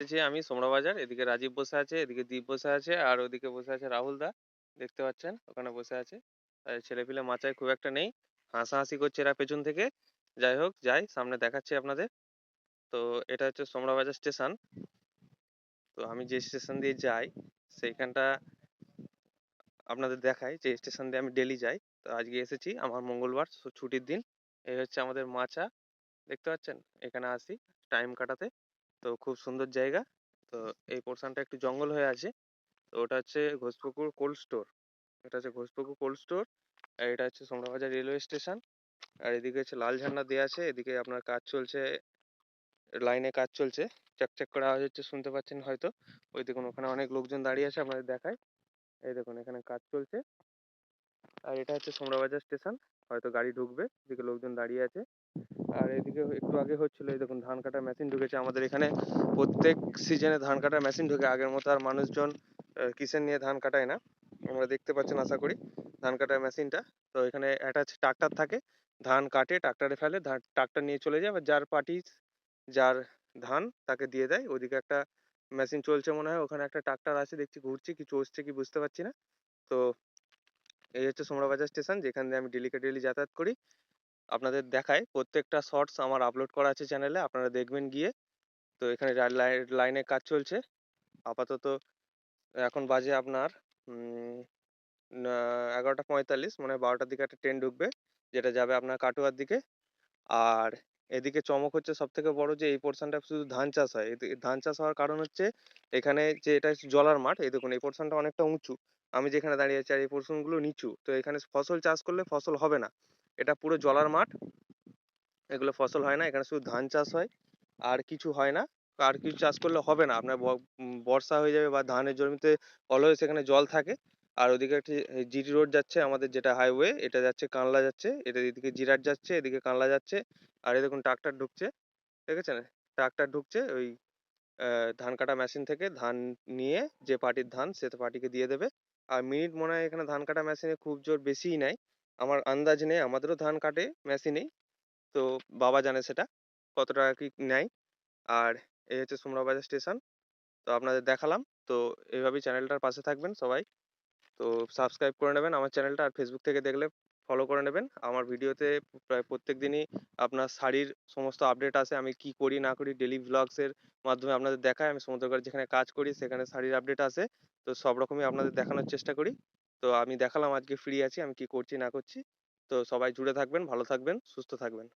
এসেছি আমি সোমরা বাজার এদিকে রাজীব বসে আছে, এদিকে দীপ বসে আছে, আর ওদিকে বসে আছে রাহুল দা। দেখতে পাচ্ছেন? ওখানে বসে আছে। ছেলেপিলে মাচায় খুব একটা নেই। হাসাহাসি করছে এরা পেছন থেকে। যাই হোক, যাই, সামনে দেখাচ্ছি আপনাদের। তো এটা হচ্ছে সোমরা বাজার স্টেশন। তো আমি যে স্টেশন দিয়ে যাই, সেইখানটা আপনাদের দেখাই যে স্টেশন দিয়ে আমি ডেলি যাই। তো আজকে এসেছি, আমার মঙ্গলবার ছুটির দিন। এই হচ্ছে আমাদের মাচা। দেখতে পাচ্ছেন? এখানে আসি, টাইম কাটাতে। তো খুব সুন্দর জায়গা। তো এই পোর্শনটা একটু জঙ্গল হয়ে আছে। তো ওটা হচ্ছে ঘোষপুকুর কোল্ড স্টোর। এটা হচ্ছে ঘোষপুকুর কোল্ড স্টোর। আর এটা হচ্ছে সোমরাবাজার রেলওয়ে স্টেশন। আর এদিকে হচ্ছে লাল ঝান্ডা দেওয়া আছে। এদিকে আপনার কাজ চলছে, লাইনে কাজ চলছে। চকচক করে আওয়াজ হচ্ছে শুনতে পাচ্ছেন হয়তো। ওই দেখুন ওখানে অনেক লোকজন দাঁড়িয়ে আছে আপনাদের দেখায়। এই দেখুন এখানে কাজ চলছে। আর এটা হচ্ছে সোমরাবাজার স্টেশন। হয়তো গাড়ি ঢুকবে, এদিকে লোকজন দাঁড়িয়ে আছে। আর এদিকে একটু আগে হচ্ছিল, এই দেখুন, ধান কাটার মেশিন ঢুকেছে। আমাদের এখানে প্রত্যেক সিজনে ধান কাটার মেশিন ঢুকে, আগের মতো আর মানুষজন কিসের নিয়ে ধান কাটায় না। আমরা দেখতে পাচ্ছেন, আশা করি, ধান কাটার মেশিনটা। তো এখানে অ্যাটাচ ট্রাক্টর থাকে, ধান কাটে ট্রাক্টরে ফেলে, ধান ট্রাক্টর নিয়ে চলে যায়। যার পার্টি যার ধান, তাকে দিয়ে দেয়। ওদিকে একটা মেশিন চলছে মনে হয়, ওখানে একটা ট্রাক্টর আছে, দেখছি ঘুরছে কি চলছে কি বুঝতে পারছি না। তো এই হচ্ছে সোমরাবাজার স্টেশন, যেখান দিয়ে আমি ডেলিকে ডেলি যাতায়াত করি। আপনাদের দেখায়, প্রত্যেকটা শর্টস আমার আপলোড করা আছে চ্যানেলে আপনারা দেখবেন গিয়ে। তো এখানে লাইনে কাজ চলছে। আপাতত এখন বাজে আপনার এগারোটা পঁয়তাল্লিশ মানে বারোটার দিকে একটা ট্রেন ঢুকবে, যেটা যাবে আপনার কাটোয়ার দিকে। আর এদিকে চমক হচ্ছে সব থেকে বড় যে, এই পোর্শনটা শুধু ধান চাষ হয়। ধান চাষ হওয়ার কারণ হচ্ছে, এখানে যে, এটা জলার মাঠ। এই দেখুন, এই পোর্শনটা অনেকটা উঁচু। আমি যেখানে দাঁড়িয়ে আছি আর এই পোর্শনগুলো নিচু। তো এখানে ফসল চাষ করলে ফসল হবে না। এটা পুরো জলার মাঠ। এগুলো ফসল হয় না। এখানে শুধু ধান চাষ হয়। আর কিছু হয় না। আর কিছু চাষ করলে হবে না। আপনার বর্ষা হয়ে যাবে বা ধানের জমিতে অলওয়েজ সেখানে জল থাকে। আর ওদিকে একটি জিটি রোড যাচ্ছে আমাদের যেটা হাইওয়ে এটা যাচ্ছে কানলা যাচ্ছে, এটা এদিকে জিরাট যাচ্ছে, এদিকে কানলা যাচ্ছে, আর এই দেখুন ট্রাক্টর ঢুকছে, দেখেছেন? ট্রাক্টর ঢুকছে, ওই ধান কাটা মেশিন থেকে ধান নিয়ে যে পার্টির ধান, সে পার্টিকে দিয়ে দেবে। আর মিনিট মনে হয় এখানে ধান কাটা মেশিনে খুব জোর বেশিই নেয় আমার আন্দাজ নেই, আমাদেরও ধান কাটে মেশিনেই তো বাবা জানে সেটা কত টাকা কি নেয়। আর এই হচ্ছে সোমরাবাজার স্টেশন তো আপনাদের দেখালাম, তো এইভাবেই চ্যানেলটার পাশে থাকবেন সবাই। তো সাবস্ক্রাইব করে নেবেন আমার চ্যানেলটা আর ফেসবুক থেকে দেখলে ফলো করে নেবেন। আমার ভিডিওতে প্রায় প্রত্যেক দিনই আপনার শাড়ির সমস্ত আপডেট আসে। আমি কি করি, না করি ডেলি ভ্লগসের মাধ্যমে আপনাদের দেখাই। আমি সমুদ্রগড় যেখানে কাজ করি, সেখানে শাড়ির আপডেট আসে। তো সব রকমই আপনাদের দেখানোর চেষ্টা করি। তো আমি দেখালাম, আজকে ফ্রি আছি। আমি কি করছি, না করছি। তো সবাই জুড়ে থাকবেন, ভালো থাকবেন, সুস্থ থাকবেন।